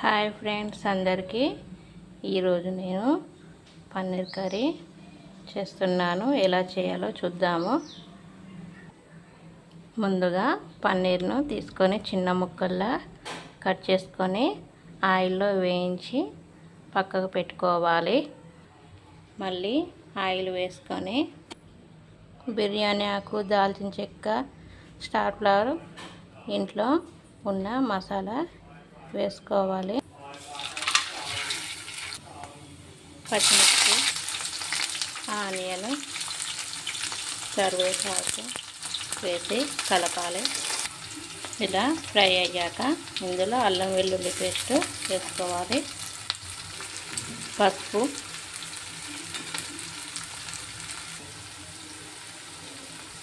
Hi friends అందరికీ. ఈరోజు నేను పన్నీర్ కర్రీ చేస్తున్నాను. ఎలా చేయాలో చూద్దాము. ముందుగా పన్నీర్ను తీసుకొని చిన్న ముక్కల్లా కట్ చేసుకొని ఆయిల్లో వేయించి పక్కకు పెట్టుకోవాలి. మళ్ళీ ఆయిల్ వేసుకొని బిర్యానీ ఆకు దాల్చిన చెక్క స్టార్ ఫ్లవర్ ఇంట్లో ఉన్న మసాలా వేసుకోవాలి. పచ్చిమిర్చి ఆనియన్ కరివేపాకు వేసి కలపాలి. ఇలా ఫ్రై అయ్యాక ఇందులో అల్లం వెల్లుల్లి పేస్ట్ వేసుకోవాలి. పసుపు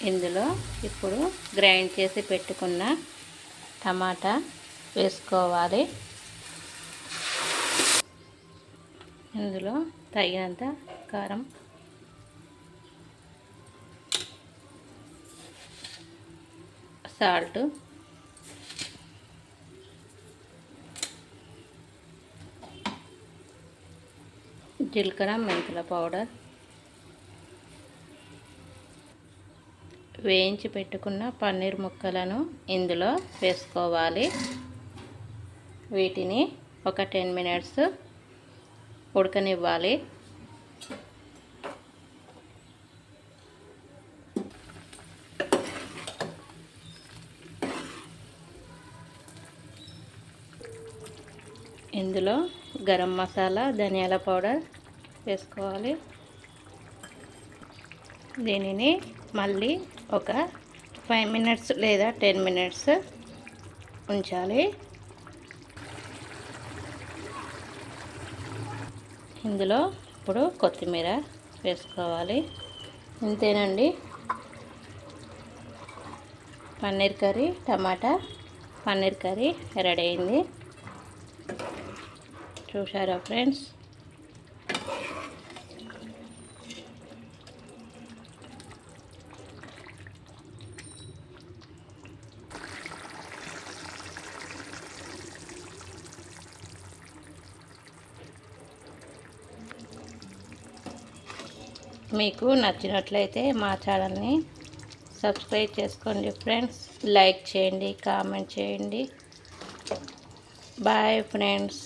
ఇందులో ఇప్పుడు గ్రైండ్ చేసి పెట్టుకున్న టమాటా వేసుకోవాలి. ఇందులో తగినంత కారం. సాల్ట్. జీలకర్ర మెంతుల పౌడర్. వేయించి పెట్టుకున్న పన్నీర్ ముక్కలను ఇందులో వేసుకోవాలి. వీటిని ఒక టెన్ మినిట్స్ ఉడకనివ్వాలి. ఇందులో గరం మసాలా ధనియాల పౌడర్ వేసుకోవాలి. దీనిని మళ్ళీ ఒక ఫైవ్ మినిట్స్ లేదా టెన్ మినిట్స్ ఉంచాలి. ఇందులో ఇప్పుడు కొత్తిమీర వేసుకోవాలి. ఇంతేనండి. Paneer curry tomato paneer curry ready అయింది. చూసారా ఫ్రెండ్స్? మీకు నచ్చినట్లయితే మా ఛానల్ని సబ్స్క్రైబ్ చేసుకోండి ఫ్రెండ్స్. లైక్ చేయండి కామెంట్ చేయండి. Bye friends.